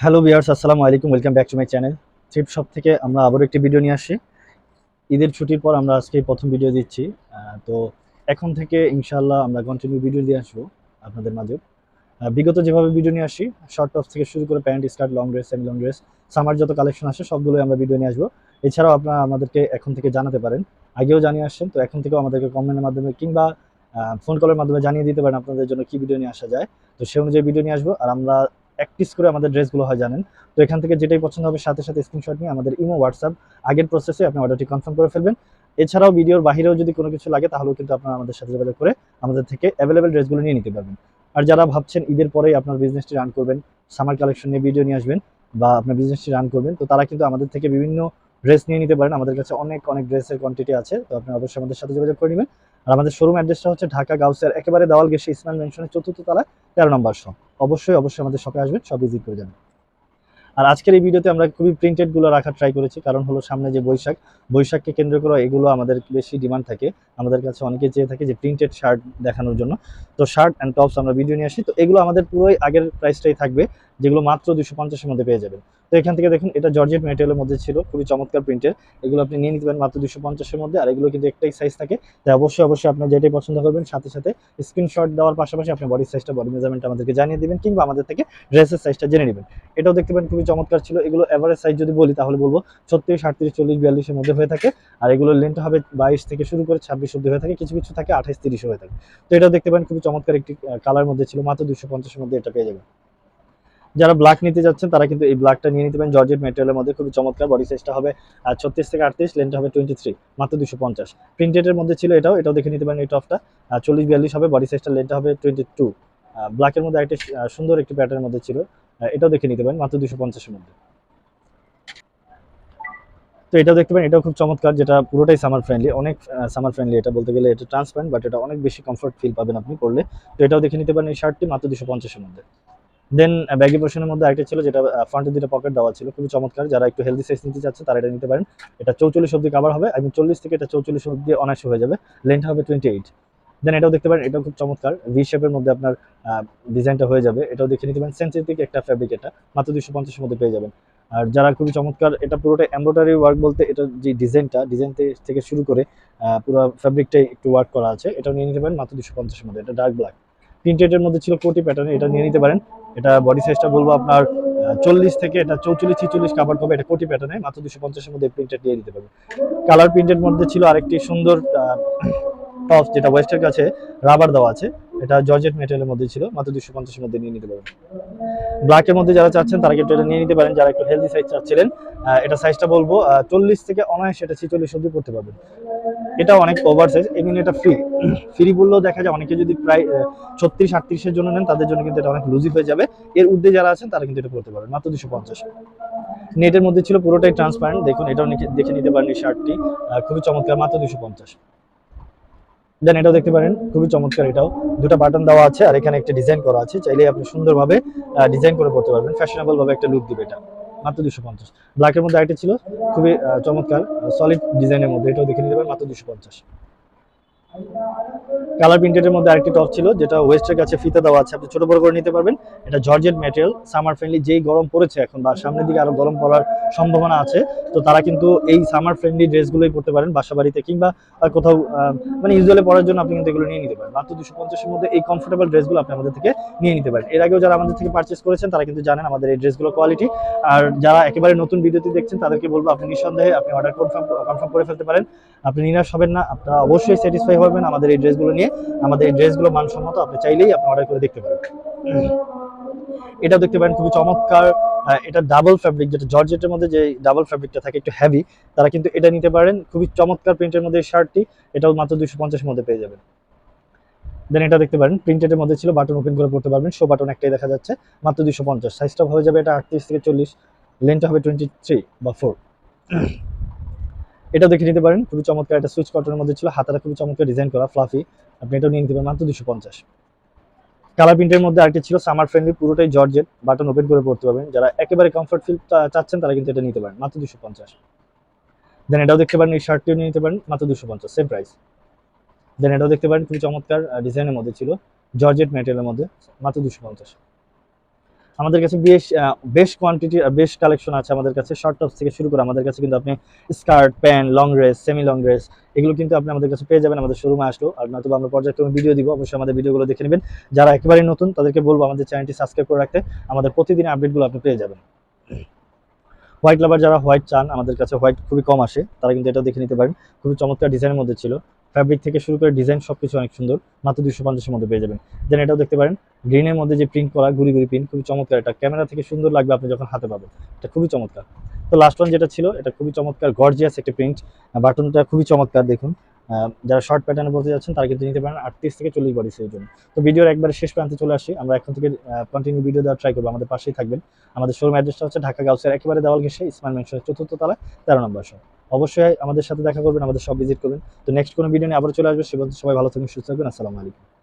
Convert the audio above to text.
Hello বিয়ার্স আসসালামু আলাইকুম welcome back to my channel trip shop থেকে আমরা আবারও একটি ভিডিও নিয়ে আসছি। ঈদের ছুটির পর আমরা আজকে প্রথম ভিডিও দিচ্ছি। তো এখন থেকে ইনশাল্লাহ আমরা কন্টিনিউ ভিডিও দিয়ে আসব আপনাদের মাঝে। বিগত যেভাবে ভিডিও নিয়ে আসি শর্ট টপস থেকে শুরু করে pant skirt long dress semi long dress summer যত কালেকশন আসে সবগুলোই আমরা ভিডিও নিয়ে আসব। এছাড়াও আপনারা আমাদেরকে এখন থেকে জানাতে পারেন। আগেও জানিয়ে আসছেন, তো এখন থেকেও আমাদেরকে কমেন্টের মাধ্যমে কিংবা ফোন কলের মাধ্যমে জানিয়ে দিতে পারেন আপনাদের জন্য কি ভিডিও নিয়ে আসা যায়। তো সে অনুযায়ী ভিডিও নিয়ে আসব। আর আমরা পিস করে আমাদের ড্রেসগুলো হয়, জানেন? তো এখান থেকে যেটাই পছন্দ হবে, সাথে সাথে স্ক্রিনশট নিয়ে আমাদের ইমো হোয়াটসঅ্যাপ আগের প্রসেসে আপনি অর্ডারটি কনফার্ম করে ফেলবেন। এছাড়াও ভিডিওর বাহিরেও যদি কোনো কিছু লাগে, তাহলেও কিন্তু আপনারা আমাদের সাথে যোগাযোগ করে আমাদের থেকে অ্যাভেলেবেল ড্রেসগুলো নিয়ে নিতে পারবেন। আর যারা ভাবছেন ঈদের পরেই আপনার বিজনেসটি রান করবেন সামার কালেকশন নিয়ে ভিডিও নিয়ে আসবেন বা আপনার বিজনেসটি রান করবেন, তো তারা কিন্তু আমাদের থেকে বিভিন্ন ড্রেস নিয়ে নিতে পারেন। আমাদের কাছে অনেক অনেক ড্রেসের কোয়ান্টিটি আছে, তো আপনি অবশ্যই আমাদের সাথে যোগাযোগ করে নেবেন। আর আমাদের শোরুম অ্যাড্রেসটা হচ্ছে ঢাকা গাউসের একেবারে দেওয়াল গেছে ইসমাইল মেনশনের চতুর্থ তলা তেরো নম্বর শপ। অবশ্যই অবশ্যই আমাদের শপে আসবেন সব ভিজিট করে যাবেন। আর আজকের এই ভিডিওতে আমরা খুবই প্রিন্টেডগুলো রাখার ট্রাই করেছি, কারণ হলো সামনে যে বৈশাখ, বৈশাখকে কেন্দ্র করে এগুলো আমাদের বেশি ডিমান্ড থাকে। আমাদের কাছে অনেকে চেয়ে থাকে যে প্রিন্টেড শার্ট দেখানোর জন্য। তো শার্ট অ্যান্ড টপস আমরা ভিডিও নিয়ে আসি, তো এগুলো আমাদের পুরোই আগের প্রাইসটাই থাকবে। যেগুলো মাত্র দুশো পঞ্চাশের মধ্যে পেয়ে যাবেন। তো এখান থেকে দেখুন, এটা জর্জেট মেটেরিয়ালের মধ্যে ছিল, খুবই চমৎকার প্রিন্টের এগুলো আপনি নিয়ে নিতে পারেন মাত্র দুশো পঞ্চাশের মধ্যে, আর এগুলো কিন্তু একটাই সাইজ থাকে। তাই অবশ্যই অবশ্যই আপনার যেটাই পছন্দ করবেন, সাথে সাথে স্ক্রিনশট দেওয়ার পাশাপাশি আপনি বডি সাইজটা বডি মেজারমেন্ট আমাদেরকে জানিয়ে দিবেন, কিংবা আমাদের থেকে ড্রেসের সাইজটা জেনে নেবেন। এটাও দেখতে পারেন, খুবই চমৎকার ছিল। এগুলো এভারেজ সাইজ যদি বলি, তাহলে বলব ছত্রিশ, আটত্রিশ, চল্লিশ, বিয়াল্লিশের মধ্যে হয়ে থাকে। আর এগুলোর লেন্থ হবে বাইশ থেকে শুরু করে ছাব্বিশ অব্দি হয়ে থাকে। কিছু কিছু থাকে আঠাইশ, তিরিশও হয়ে থাকে। তো এটাও দেখতে পারেন, খুবই চমৎকার একটি কালার মধ্যে ছিল, মাত্র দুশো পঞ্চাশের মধ্যে এটা পেয়ে যাবেন। যারা ব্ল্যাক নিতে যাচ্ছেন, তারা কিন্তু এই ব্ল্যাকটা নিয়ে নিতে পারেন। জর্জেট মেটেরিয়ালের মধ্যে খুবই চমৎকার বডি সাইজটা হবে ছত্রিশ থেকে আটত্রিশ লেন্থটা হবে টোয়েন্টি থ্রি মাত্র দুশো পঞ্চাশ। প্রিন্টেডের মধ্যে ছিল এটাও এটাও দেখে নিতে পারেন এই টপটা চল্লিশ বিয়াল্লিশ হবে বডি সাইজটা লেন্থটা হবে টোয়েন্টি টু ব্ল্যাকের মধ্যে একটা সুন্দর একটি প্যাটার্নের মধ্যে ছিল এটাও দেখে নিতে পারেন, মাত্র দুশো পঞ্চাশের মধ্যে। তো এটাও দেখতে পারেন, এটাও খুব চমৎকার, যেটা পুরোটাই সামার ফ্রেন্ডলি অনেক সামার ফ্রেন্ডলি এটা বলতে গেলে এটা ট্রান্সপারেন্ট বাট এটা অনেক বেশি কমফর্ট ফিল পাবেন আপনি করলে। তো এটাও দেখে নিতে পারেন এই শার্টটি মাত্র দুশো পঞ্চাশের মধ্যে। দেন ব্যাগি পোর্শনের মধ্যে আরেকটা ছিল যেটা ফ্রন্টে দুটো পকেট দেওয়া ছিল। খুবই চমৎকার। যারা একটু হেলদি সাইজ নিতে চাচ্ছে তারা এটা নিতে পারেন। এটা চৌচল্লিশ অব্দি কাভার হবে। এবং চল্লিশ থেকে এটা চৌচল্লিশ অব্দি অনায়াসে হয়ে যাবে। লেন্থ হবে টোয়েন্টি এইট দেন এটাও দেখতে পারেন, এটাও খুব চমৎকার। ভি শেপের মধ্যে আপনার ডিজাইনটা হয়ে যাবে। এটাও দেখে নিতে পারেন। সেন্সিটিক একটা ফ্যাব্রিক এটা। মাত্র দুশো পঞ্চাশের মধ্যে পেয়ে যাবেন। আর যারা খুবই চমৎকার, এটা পুরোটা এমব্রয়ডারি ওয়ার্ক বলতে এটা যে ডিজাইনটা ডিজাইন থেকে শুরু করে পুরো ফ্যাব্রিকটাই একটু ওয়ার্ক করা আছে। এটাও নিয়ে নিতে পারেন। মাত্র দুশো পঞ্চাশের মধ্যে। এটা ডার্ক ব্ল্যাক প্রিন্টেডের মধ্যে ছিল কোটি প্যাটার্ন এটা নিয়ে নিতে পারেন। এটা বডি সাইজটা বলব আপনার চল্লিশ থেকে এটা চৌচল্লিশ, ছিচল্লিশ কাভার করবে। এটা কোটি প্যাটার্নে মাত্র দুশো পঞ্চাশের মধ্যে প্রিন্টেড নিয়ে নিতে পারবেন কালার প্রিন্টের মধ্যে ছিল আরেকটি সুন্দর টপ যেটা ওয়েস্টের কাছে রাবার দেওয়া আছে। এটা জর্জেট মেটেরিয়ালের মধ্যে ছিল, মাত্র দুশো পঞ্চাশের মধ্যে নিয়ে নিতে পারবেন। ব্ল্যাকের মধ্যে যারা চাচ্ছেন, তারা কিন্তু এটা নিয়ে নিতে পারেন। যারা একটু হেলদি সাইজ চাচ্ছিলেন এটা সাইজটা বলব চল্লিশ থেকে অনায়াসে এটা ছিচল্লিশ অব্দি করতে পারবেন। এটা অনেক ওভার সাইজ এমনি এটা ফ্রি ফ্রি বললেও দেখা যায় অনেকে যদি প্রায় ছত্রিশ, আটত্রিশের জন্য নেন, তাদের জন্য কিন্তু এটা অনেক লুজি হয়ে যাবে। এর ঊর্ধ্বে যারা আছেন, তারা কিন্তু এটা করতে পারবেন মাত্র দুশো পঞ্চাশ। নেটের মধ্যে ছিল পুরোটাই ট্রান্সপারেন্ট দেখুন, এটাও দেখে নিতে পারেন এই শার্টটি খুবই চমৎকার, মাত্র দুশো পঞ্চাশ। দেন এটাও দেখতে পারেন, খুবই চমৎকার এটাও। দুটো বাটন দেওয়া আছে, আর এখানে একটা ডিজাইন করা আছে। চাইলে আপনি সুন্দরভাবে ডিজাইন করে পড়তে পারবেন। ফ্যাশনেবল ভাবে একটা লুক দিবে এটা। মাত্র দুশো পঞ্চাশ। ব্ল্যাকের মধ্যে আরেকটা ছিল, খুবই চমৎকার সলিড ডিজাইনের মধ্যে। এটাও দেখে নিতে পারেন, মাত্র দুশো পঞ্চাশ। কালার প্রিন্টেডের মধ্যে আরেকটি টপ ছিল, যেটা ওয়েস্টের কাছে ফিতে দেওয়া আছে। আপনি ছোট বড় করে নিতে পারবেন। এটা জর্জেট ম্যাটেরিয়াল সামার ফ্রেন্ডলি যেই গরম পড়েছে এখন বা সামনের দিকে আরও গরম পড়ার সম্ভাবনা আছে, তো তারা কিন্তু এই সামার ফ্রেন্ডলি ড্রেসগুলোই পড়তে পারেন বাসা বাড়িতে কিংবা কোথাও মানে ইউজুয়ালি পরার জন্য আপনি কিন্তু এগুলো নিয়ে নিতে পারেন। মাত্র দুশো পঞ্চাশের মধ্যে এই কমফোর্টেবল ড্রেসগুলো আপনি আমাদের থেকে নিয়ে নিতে পারেন। এর আগেও যারা আমাদের থেকে পারচেস করেছেন, তারা কিন্তু জানেন আমাদের এই ড্রেসগুলো কোয়ালিটি আর যারা একেবারে নতুন ভিডিওতে দেখছেন, তাদেরকে বলব, আপনি নিঃসন্দেহে আপনি অর্ডার কনফার্ম কনফার্ম করে ফেলতে পারেন। আপনি নিরাশ হবেন না, আপনারা অবশ্যই স্যাটিসফাই হবেন আমাদের এই ড্রেসগুলো নিয়ে। আমাদের এই ড্রেসগুলো মানসম্মত আপনি চাইলেই আপনি অর্ডার করে দেখতে পারেন। এটাও দেখতে পারেন, খুবই চমৎকার। এটা ডাবল ফ্যাব্রিক যেটা জর্জেটের মধ্যে যে ডাবল ফ্যাব্রিকটা থাকে একটু হেভি তারা কিন্তু এটা নিতে পারেন। খুবই চমৎকার প্রিন্টের মধ্যে শার্টটি এটাও মাত্র দুশো পঞ্চাশের মধ্যে পেয়ে যাবেন। দেন এটা দেখতে পারেন প্রিন্টেডের মধ্যে ছিল বাটন ওপেন করে পড়তে পারবেন শো বাটন একটাই দেখা যাচ্ছে, মাত্র দুশো পঞ্চাশ। সাইজটা হয়ে যাবে এটা আটত্রিশ থেকে চল্লিশ লেনটা হবে টোয়েন্টি থ্রি বা ফোর এটাও দেখে নিতে পারেন। খুবই চমৎকার একটা সুইচ কটনের মধ্যে ছিল। হাতাটা খুবই চমৎকার ডিজাইন করা ফ্লাফি আপনি এটাও নিয়ে নিতে পারেন মাত্র দুশো পঞ্চাশ। কালার প্রিন্টের মধ্যে আরেকটি ছিল সামার ফ্রেন্ডলি পুরোটাই জর্জেট। বাটন ওপেন করে পড়তে পারবেন। যারা একেবারে কমফর্ট ফিল চাচ্ছেন, তারা কিন্তু এটা নিতে পারেন। মাত্র দুশো পঞ্চাশ। দেন এটাও দেখতে পারেন, এই শার্টটিও নিয়ে নিতে পারেন, মাত্র দুশো পঞ্চাশ সেম প্রাইস দেন এটাও দেখতে পারেন, খুবই চমৎকার ডিজাইনের মধ্যে ছিল। জর্জেট ম্যাটেরিয়ালের মধ্যে, মাত্র দুশো পঞ্চাশ। আমাদের কাছে বেশ বেশ কোয়ান্টিটি বেশ কালেকশন আছে আমাদের কাছে। শর্ট টপস থেকে শুরু করে আমাদের কাছে কিন্তু আপনি skirt pant long dress semi long dress এগুলো কিন্তু আপনি আমাদের কাছে পেয়ে যাবেন আমাদের শোরুমে আসলো আর নয়তো আমরা পর্যায়ক্রমে ভিডিও দিব, অবশ্যই আমাদের ভিডিওগুলো দেখে নেবেন। যারা একেবারেই নতুন, তাদেরকে বলব আমাদের চ্যানেলটি সাবস্ক্রাইব করে রাখতে। আমাদের প্রতিদিন আপডেটগুলো আপনি পেয়ে যাবেন। হোয়াইট লাভার যারা হোয়াইট চান, আমাদের কাছে হোয়াইট খুবই কম আসে। তারা কিন্তু এটা দেখে নিতে পারেন। খুবই চমৎকার ডিজাইনের মধ্যে ছিল। ফ্যাব্রিক থেকে শুরু করে ডিজাইন সবকিছু অনেক সুন্দর। মাত্র দুশো পঞ্চাশের মধ্যে পেয়ে যাবেন। দেন এটাও দেখতে পারেন গ্রিনের মধ্যে যে প্রিন্ট করা গুড়ি গুড়ি প্রিন্ট খুবই চমৎকার। এটা ক্যামেরা থেকে সুন্দর লাগবে আপনি যখন হাতে পাবেন। এটা খুবই চমৎকার। তো লাস্ট ওয়ান যেটা ছিল, এটা খুবই চমৎকার গর্জিয়াস একটা প্রিন্ট বাটনটা খুবই চমৎকার, দেখুন। যারা শর্ট প্যাটার্নে বলতে যাচ্ছেন, তারা কিন্তু নিতে পারেন আটত্রিশ থেকে চল্লিশ বডি সেই জন্য। তো ভিডিওর একবারে শেষ প্রান্তে চলে আসি। আমরা এখন থেকে কন্টিনিউ ভিডিও দেওয়ার ট্রাই করব। আমাদের পাশেই থাকবেন। আমাদের শোরুম অ্যাড্রেসটা হচ্ছে ঢাকা গাউসের একেবারে দেওয়াল ঘেসে ইসমাইল মেনশনের চতুর্থ তলায় তেরো নম্বর শপ অবশ্যই আমাদের সাথে দেখা করবেন, আমাদের সব ভিজিট করবেন। তো নেক্সট কোনো ভিডিও নিয়ে আবার চলে আসবে। সে সবাই ভালো থাকবেন, সুস্থ থাকবেন। আসসালামু আলাইকুম।